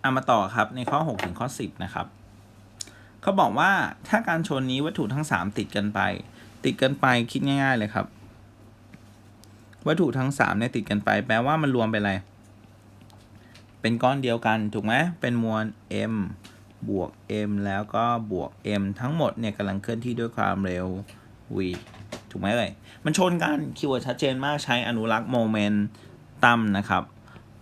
เอามาต่อครับในข้อ 6 ถึงข้อ 10 นะครับเขาบอกว่าถ้าการชนนี้วัตถุทั้ง 3 ติดกันไป ติดกันไปคิดง่าย ๆ เลยครับ วัตถุทั้ง3เนี่ยติดกันไป แปลว่ามันรวมเป็นอะไร เป็นก้อนเดียวกันถูกไหมเป็นมวล m บวก m แล้วก็บวก m ทั้งหมดเนี่ยกำลังเคลื่อนที่ด้วยความเร็ว v ถูกไหมเอ่ยมันชนกันคีย์เวิร์ดชัดเจนมากใช้อนุรักษ์โมเมนตัมนะครับ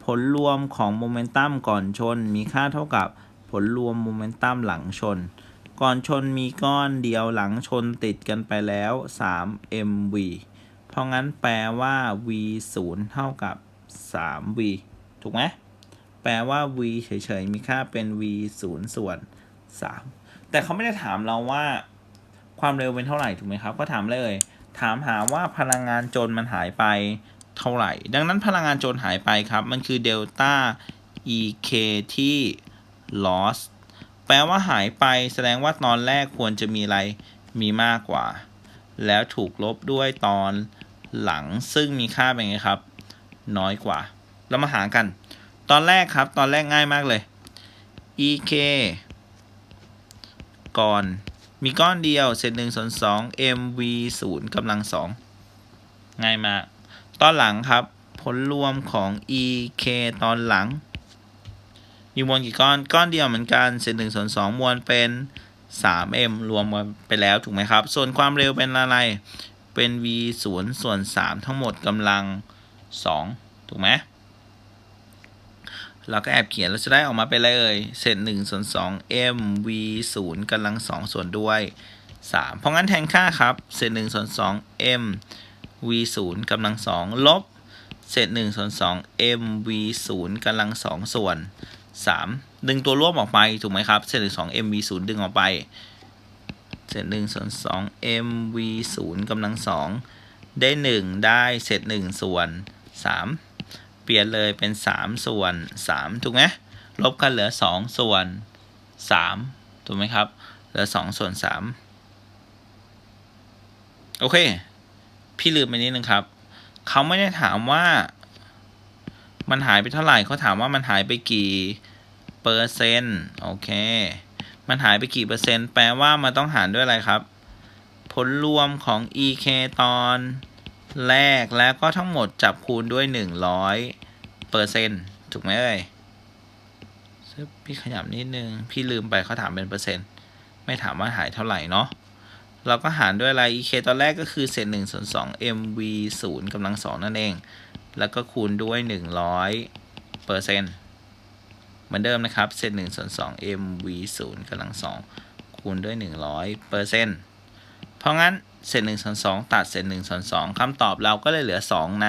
ผลรวมของโมเมนตัมก่อนชนมีค่าเท่ากับผลรวมโมเมนตัมหลังชน ก่อนชนมีก้อนเดียวหลังชนติดกันไปแล้ว 3 mv เพราะงั้นแปลว่า v 0เท่ากับ 3v ถูกไหมแปลว่า v เฉยๆ มีค่าเป็น v 0ส่วน 3 แต่เขาไม่ได้ถามเราว่า ความเร็วเป็นเท่าไหร่ถูกไหมครับ ก็ถามเลย ถามหาว่าพลังงานจนมันหายไป เท่าไหร่ ดังนั้นพลังงานจนหายไปครับ มันคือเดลต้า ek ที่ loss แปลว่าหายไปแสดงว่าตอนแรกควรจะมีอะไรมีมากกว่า แล้วถูกลบด้วยตอนหลังซึ่งมีค่าเป็นไงครับ น้อยกว่า เรามาหากัน ตอนแรกครับ ตอนแรกง่ายมากเลย ek ก่อนมีก้อนเดียวเศษหนึ่งส่วนสอง mv ศูนย์กำลังสองง่ายมาก ตอนหลังครับ ผลรวมของ ek ตอนหลัง มีมวลกี่ก้อน ก้อนเดียวเหมือนกันเศษหนึ่งส่วนสองมวลเป็น 3m รวมมาไปแล้วถูกไหมครับ ส่วนความเร็วเป็นอะไร เป็น v ศูนย์ส่วน 3 ทั้งหมดกำลัง 2 ถูกไหม เราก็แอบเขียนเราจะได้ออกมาเป็นอะไรเอ่ย เศษ1ส่วน2 m v 0กำลัง 2 ส่วนด้วย 3 เพราะงั้นแทนค่าครับ เศษ1ส่วน2 m v 0กำลัง2ลบเศษ1ส่วน2 m v 0กำลัง2ส่วน 3 ดึงตัวร่วมออกไปถูกไหมครับ เศษ1 2 m v 0ดึงออกไป เศษ1ส่วน2 m v 0กำลัง2ได้ 1 ได้เศษ1ส่วน 3 เปลี่ยนเลยเป็น 3 ส่วน 3 ถูกไหมลบกันเหลือ 2 ส่วน 3 ถูกไหมครับ เหลือ 2 ส่วน 3 โอเค พี่ลืมไปนิดนึงครับ เขาไม่ได้ถามว่า มันหายไปเท่าไหร่เขาถามว่ามันหายไปกี่เปอร์เซ็นต์โอเค มันหายไปกี่เปอร์เซ็นต์แปลว่ามันต้องหารด้วยอะไรครับ ผลรวมของ ek ตอนแรกแล้วก็ทั้งหมดจับคูณด้วย 100เปอร์เซ็นต์ถูกไหมเอ่ยซึ่งพี่ขยับนิดนึง พี่ลืมไปเขาถามเป็นเปอร์เซ็นต์ ไม่ถามว่าหายเท่าไหร่เนาะ เราก็หารด้วยอะไร ek ตอนแรกก็คือเศษ1ส่วน2 mv 0กำลัง2นั่นเอง แล้วก็คูณด้วย100เปอร์เซ็นต์เหมือนเดิมนะครับ เศษ1ส่วน2 mv 0กำลัง2คูณด้วย 100เปอร์เซ็นต์เพราะงั้นเศษ1ส่วน2ตัดเศษ1ส่วน2คำตอบเราก็เลยเหลือ 2 ใน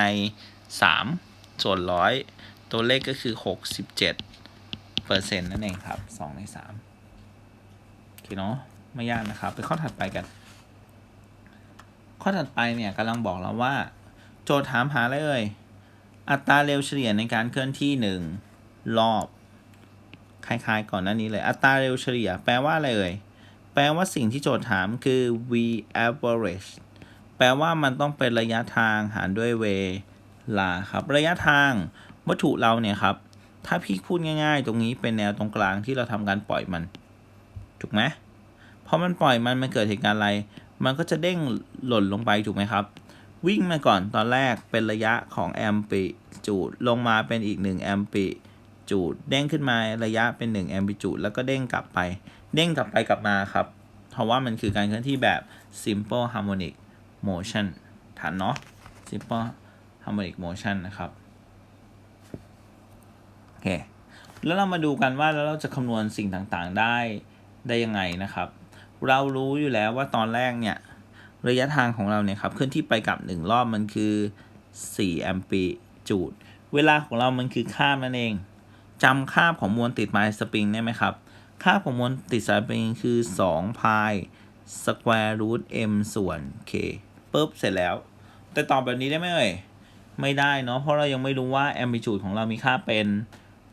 3 ส่วนร้อยตัวเลขก็คือ 67เปอร์เซ็นต์นั่นเองครับ 2 ใน3โอเคเนาะ ไม่ยากนะครับ ไปข้อถัดไปกัน ข้อถัดไปเนี่ยกำลังบอกเราว่า โจทย์ถามหาอะไรเอ่ย อัตราเร็วเฉลี่ยในการเคลื่อนที่ 1 รอบ คล้ายๆ ก่อนหน้านี้เลย อัตราเร็วเฉลี่ย แปลว่าอะไรเอ่ย แปลว่าสิ่งที่โจทย์ถามคือ v average แปลว่ามันต้องเป็นระยะทางหารด้วยเวลาครับ ระยะทางวัตถุเราเนี่ยครับ ถ้าพี่พูดง่าย ๆ ตรงนี้เป็นแนวตรงกลางที่เราทำการปล่อยมัน ถูกไหม พอมันปล่อยมันมันเกิดเหตุการณ์อะไร มันก็จะเด้งหล่นลงไปถูกไหมครับ วิ่งมาก่อนตอนแรกเป็นระยะของแอมปิจูดลงมาเป็นอีก1แอมปิจูดเด้งขึ้นมาระยะเป็น1แอมปิจูดแล้วก็เด้งกลับไป เด้งกลับไปกลับมาครับ เพราะว่ามันคือการเคลื่อนที่แบบ simple harmonic motion ทันเนาะ simple harmonic motion นะครับโอเคแล้วเรามาดูกันว่าแล้วเราจะคำนวณสิ่งต่างๆได้ได้ยังไงนะครับ เรารู้อยู่แล้วว่าตอนแรกเนี่ยระยะทางของเราเนี่ยครับเคลื่อนที่ไปกลับ 1 รอบมันคือ 4 แอมปีจูด เวลาของเรามันคือค่านั่นเองจำค่าของมวลติดไมล์สปริงได้ไหมครับ ค่าของมวลติดสปริงคือ2พายสแควร์รูท m ส่วน k ปุ๊บเสร็จแล้ว แต่ตอบแบบนี้ได้ไหมเอ่ย ไม่ได้เนาะเพราะเรายังไม่รู้ว่าแอม i ิจูดของเรามีค่าเป็น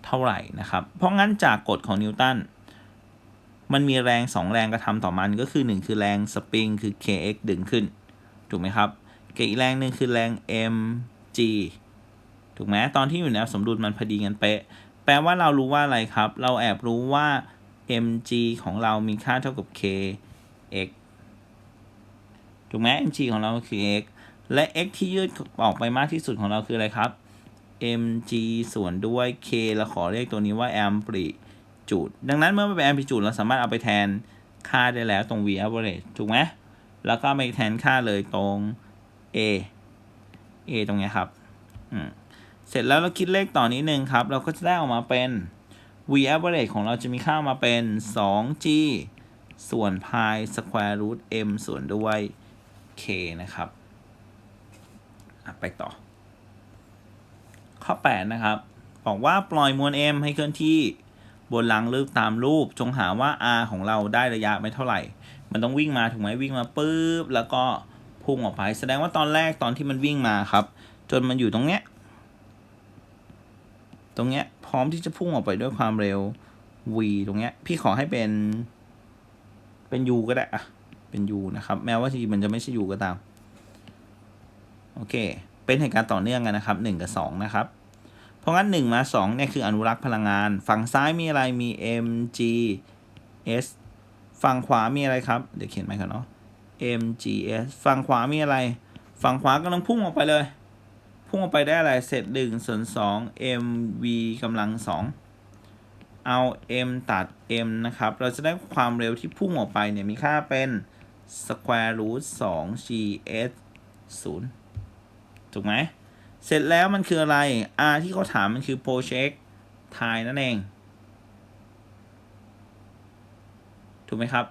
เท่าไหร่นะครับ เพราะงั้นจากกฎของนิวตัน มันมีแรง 2 แรงกระทำต่อมันก็คือ 1 คือแรงสปริงคือ kx ดึงขึ้น ถูกไหมครับกับอีกแรงหนึ่งคือแรง mg ถูกไหมตอนที่อยู่ในสมดุลมันพอดีกันเป๊ะ แปลว่าเรารู้ว่าอะไรครับ เราแอบรู้ว่า mg ของเรามีค่าเท่ากับ k x ถูกไหม mg ของเราคือ x และ x ที่ยืดออกไปมากที่สุดของเราคืออะไรครับ mg ส่วนด้วย k เราขอเรียกตัวนี้ว่า amplitude ดังนั้นเมื่อมันเป็น amplitude เราสามารถเอาไปแทนค่าได้แล้วตรง v average ถูกไหมแล้วก็ไปแทนค่าเลยตรง a a ตรงนี้ครับอืมเสร็จแล้วเราคิดเลขต่อนิดนึงครับ เราก็จะได้ออกมาเป็น v average ของเราจะมีค่ามาเป็น 2g ส่วน pi square root m ส่วนด้วย k นะครับ ไปต่อ ข้อ 8 นะครับ บอกว่าปล่อยมวล m ให้เคลื่อนที่ บนหลังลึกตามรูปจงหาว่า r ของเราได้ระยะไม่เท่าไหร่ มันต้องวิ่งมาถูกไหมวิ่งมาปุ๊บแล้วก็พุ่งออกไป แสดงว่าตอนแรกตอนที่มันวิ่งมาครับ จนมันอยู่ตรงเนี้ยตรงเนี้ยพร้อมที่จะพุ่งออกไปด้วยความเร็ว v ตรงเนี้ยพี่ขอให้เป็นเป็น u ก็ได้อะเป็น u นะครับ แม้ว่าทีมันจะไม่ใช่ u ก็ตาม โอเค เป็นเหตุการณ์ต่อเนื่องกันนะครับ 1 กับ 2 นะครับ เพราะงั้น 1 มา2เนี่ยคืออนุรักษ์พลังงาน ฝั่งซ้ายมีอะไรมี mg s ฝั่งขวามีอะไรครับ เดี๋ยวเขียนใหม่ก่อนเนาะ mgs ฝั่งขวามีอะไร ฝั่งขวากำลังพุ่งออกไปเลย พุ่งออกไปได้อะไรเศษ1ส่วน2 mv กำลัง 2 เอา m ตัด m นะครับ เราจะได้ความเร็วที่พุ่งออกไปเนี่ยมีค่าเป็น square root 2 gs 0ถูกไหม เสร็จแล้วมันคืออะไร r ที่เขาถามมันคือ project time นั่นเอง ถูกไหมครับ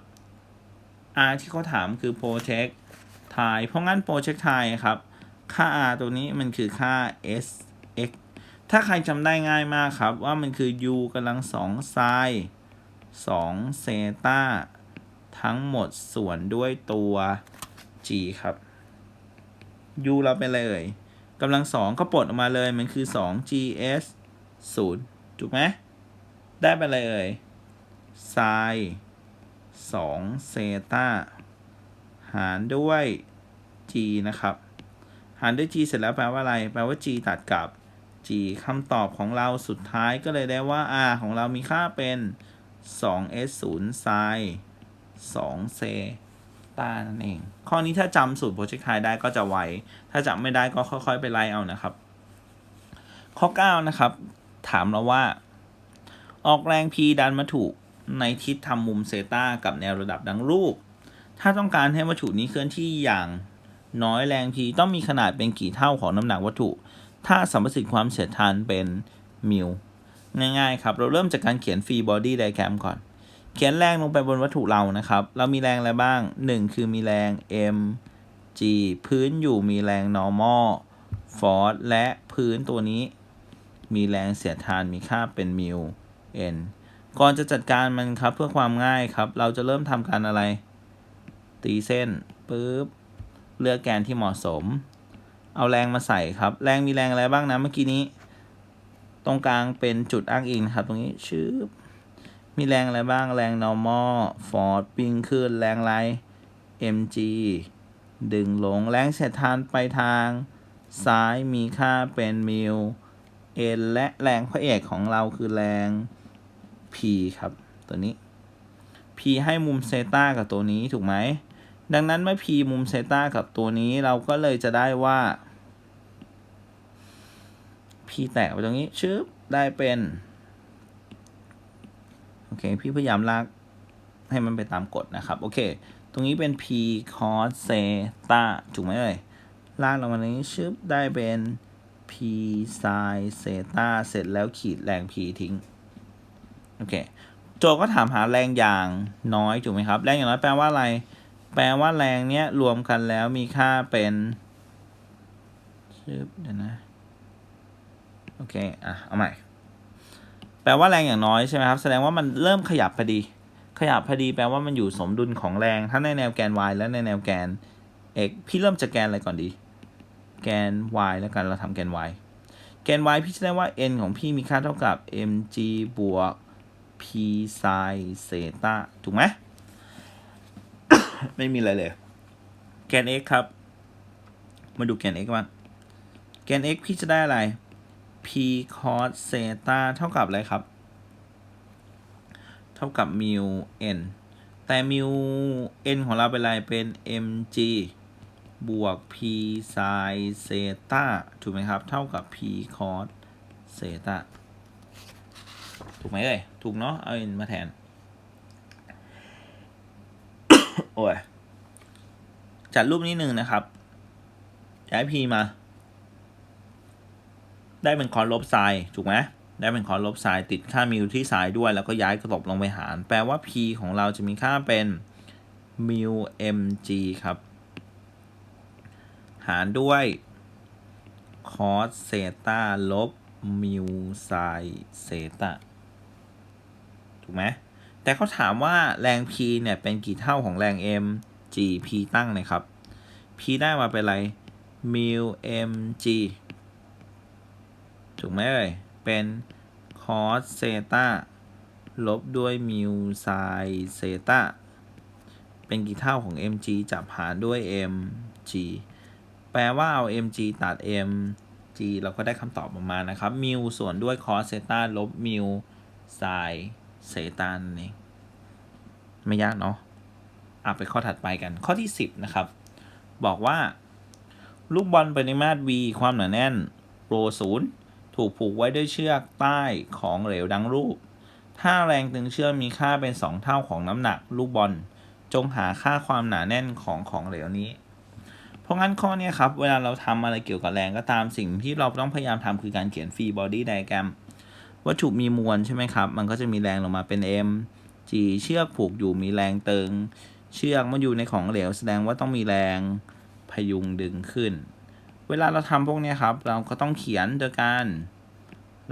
r ที่เขาถามคือ project time เพราะงั้น project time ครับ ค่า r ตัวนี้มันคือค่า s x ถ้าใครจำได้ง่ายมากครับ ว่ามันคือ u กำลังสองไซน์สองเซตาทั้งหมดส่วนด้วยตัว g ครับ u เราเป็นอะไรเอ่ย กำลังสองก็ปลดออกมาเลยมันคือ 2 gs 0ถูกไหมได้ไปเลยเอ่ยไซน์2เซตาหารด้วย g นะครับ หารด้วย g เสร็จแล้วแปลว่าอะไร แปลว่า g ตัดกับ g คำตอบของเราสุดท้ายก็เลยได้ว่า r ของเรามีค่าเป็น 2s 0 sin 2เซ ตานั่นเอง ข้อนี้ถ้าจำสูตรโปรเจกต์ไทได้ก็จะไวถ้าจำไม่ได้ก็ค่อยๆ ไปไล่เอานะครับ ข้อ 9 นะครับ ถามเราว่า ออกแรง P ดันวัตถุในทิศทำมุมเซตากับแนวระดับดังรูป ถ้าต้องการให้วัตถุนี้เคลื่อนที่อย่างน้อยแรง P ต้องมีขนาดเป็นกี่เท่าของน้ำหนักวัตถุ ถ้าสัมประสิทธิ์ความเฉียดทานเป็นมิลง่ายๆครับ เราเริ่มจากการเขียนฟรีบอดี้ไดแกรมก่อน เขียนแรงลงไปบนวัตถุเรานะครับ เรามีแรงอะไรบ้าง 1 คือมีแรง m g พื้นอยู่มีแรง normal force และพื้นตัวนี้ มีแรงเสียดทานมีค่าเป็นมิ n ก่อนจะจัดการมันครับเพื่อความง่ายครับ เราจะเริ่มทำการอะไร ตีเส้นปุ๊บเลือกแกนที่เหมาะสม เอาแรงมาใส่ครับ แรงมีแรงอะไรบ้างนะเมื่อกี้นี้ ตรงกลางเป็นจุดอ้างอิงนะครับ ตรงนี้ชืบ มีแรงอะไรบ้าง แรง normal force ปิ้งขึ้น แรงไร mg ดึงลง แรงเสียดทานไปทาง ซ้ายมีค่าเป็นมิล n และแรงพระเอกของเราคือแรง p ครับ ตัวนี้ p ให้มุมเซตากับตัวนี้ถูกไหม ดังนั้นเมื่อ p มุมเซตากับตัวนี้เราก็เลยจะได้ว่า p แตกไปตรงนี้ชึบได้เป็น อเคพี่พยายามลากให้มันไปตามกฎนะครับ โอเค ตรงนี้เป็น p cos เซตาถูกไหมเอ่ยลากลงมาตรงนี้ชึบได้เป็น p sin เซตาเสร็จแล้วขีดแรง p ทิ้ง โอเค โจก็ถามหาแรงอย่างน้อยถูกไหมครับ แรงอย่างน้อยแปลว่าอะไร แปลว่าแรงเนี้ยรวมกันแล้วมีค่าเป็นชึบเดี๋ยวนะ โอเค อะ เอาใหม่ แปลว่าแรงอย่างน้อยใช่ไหมครับ แสดงว่ามันเริ่มขยับพอดี ขยับพอดีแปลว่ามันอยู่สมดุลของแรงทั้งในแนวแกน y และในแนวแกน x พี่เริ่มจากแกนอะไรก่อนดี แกน y แล้วกันเราทำแกน y แกน y พี่จะได้ว่า n ของพี่มีค่าเท่ากับ mg บวก p sin เซตาถูกไหม ไม่มีอะไรเลย แกน x ครับ มาดูแกน x บ้างแกน x พี่จะได้อะไร p cos เซตาเท่ากับอะไรครับ เท่ากับ mu n แต่ mu n ของเราเป็นอะไร เป็น mg บวก p sin เซตาถูกไหมครับ เท่ากับ p cos เซตาถูกไหมเอ่ย ถูกเนาะ เอา n มาแทน โอ้ย จัดรูปนี้หนึ่งนะครับย้าย p มา ได้เป็นคอนลบไซน์ถูกไหมได้เป็นคอนลบไซน์ติดค่ามิวที่ไซน์ด้วย แล้วก็ย้ายกระตบลงไปหาร แปลว่า p ของเราจะมีค่าเป็นมิว mg ครับ หารด้วย cos เซตาลบมิวไซเซตาถูกไหมแต่เขาถามว่าแรง p เนี่ย เป็นกี่เท่าของแรง m g p ตั้งเลยครับ p ได้มาเป็นอะไรมิว mg ถูกไหมเอ่ย เป็น cos เซตาลบด้วยมิวไซเซตาเป็นกี่เท่าของ mg จับหารด้วย mg แปลว่าเอา mg ตัด mg เราก็ได้คำตอบออกมานะครับ มิวส่วนด้วย cos เซตาลบมิวไซเซตานั่ไม่ยากเนาะอะไปข้อถัดไปกัน ข้อที่ 10 นะครับ บอกว่า ลูกบอลปริมาตร v ความหนาแน่นโรศูนย์ ถูกผูกไว้ด้วยเชือกใต้ของเหลวดังรูป ถ้าแรงตึงเชือกมีค่าเป็น 2 เท่าของน้ำหนักลูกบอล จงหาค่าความหนาแน่นของของเหลวนี้ เพราะงั้นข้อนี้ครับ เวลาเราทำอะไรเกี่ยวกับแรงก็ตามสิ่งที่เราต้องพยายามทำคือการเขียนฟรีบอดี้ไดแกรมวัตถุมีมวลใช่ไหมครับ มันก็จะมีแรงลงมาเป็น m g เชือกผูกอยู่มีแรงตึง เชือกมันอยู่ในของเหลวแสดงว่าต้องมีแรงพยุงดึงขึ้น วลาเราทำพวกนี้ครับ เราก็ต้องเขียนโดยการ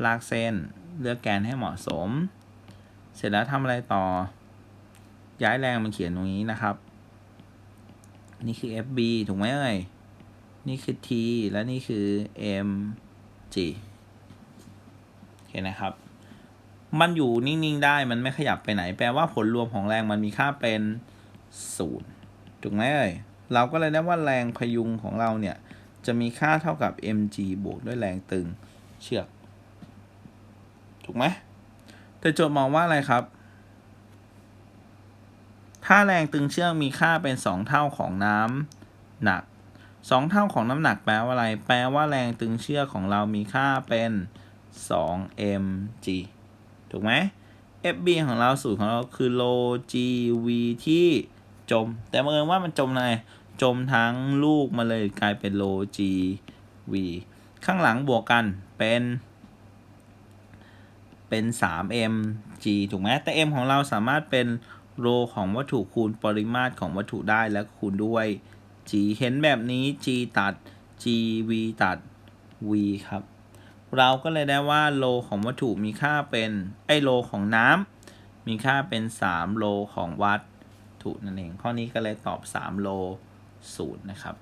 ลากเส้นเลือกแกนให้เหมาะสม เสร็จแล้วทำอะไรต่อ ย้ายแรงมาเขียนตรงนี้นะครับ นี่คือ FB ถูกไหมเอ่ย นี่คือ T และนี่คือ mg โอเคนะครับ มันอยู่นิ่ง ๆ ได้มันไม่ขยับไปไหน แปลว่าผลรวมของแรงมันมีค่าเป็นศูนย์ถูกไหมเอ่ย เราก็เลยได้ว่าแรงพยุงของเราเนี่ย จะมีค่าเท่ากับ mg บวกด้วยแรงตึงเชือก ถูกไหมแต่โจทย์มองว่าอะไรครับ ถ้าแรงตึงเชือกมีค่าเป็น 2 เท่าของน้ำหนัก 2 เท่าของน้ำหนักแปลว่าอะไร แปลว่าแรงตึงเชือกของเรามีค่าเป็น2 mg ถูกไหม FB ของเราสูตรของเราคือโล GV ที่จม แต่เมื่อญว่ามันจมอะไร จมทั้งลูกมาเลยกลายเป็นโล GV ข้างหลังบวกกันเป็นเป็น 3mg ถูกไหมแต่ m ของเราสามารถเป็นโลของวัตถุคูณปริมาตรของวัตถุได้และคูณด้วย g เห็นแบบนี้ g ตัด gv ตัด v ครับ เราก็เลยได้ว่าโลของวัตถุมีค่าเป็นไอโลของน้ำมีค่าเป็น 3 โลของวัตถุนั่นเอง ข้อนี้ก็เลยตอบ 3 โล 0 นะครับ